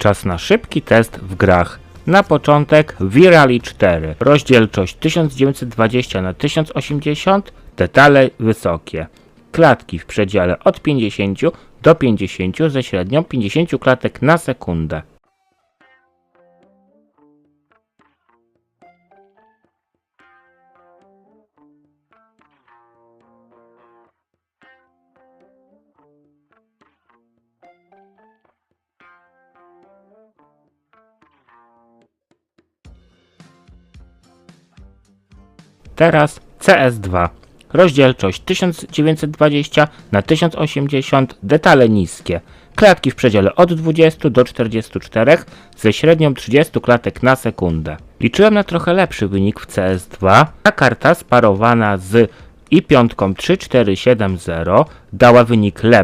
Czas na szybki test w grach. Na początek Virali 4. Rozdzielczość 1920 na 1080, detale wysokie. Klatki w przedziale od 50 do 50 ze średnią 50 klatek na sekundę. Teraz CS2. Rozdzielczość 1920 na 1080, detale niskie. Klatki w przedziale od 20 do 44 ze średnią 30 klatek na sekundę. Liczyłem na trochę lepszy wynik w CS2. Ta karta sparowana z i5 3470 dała wynik lepszy.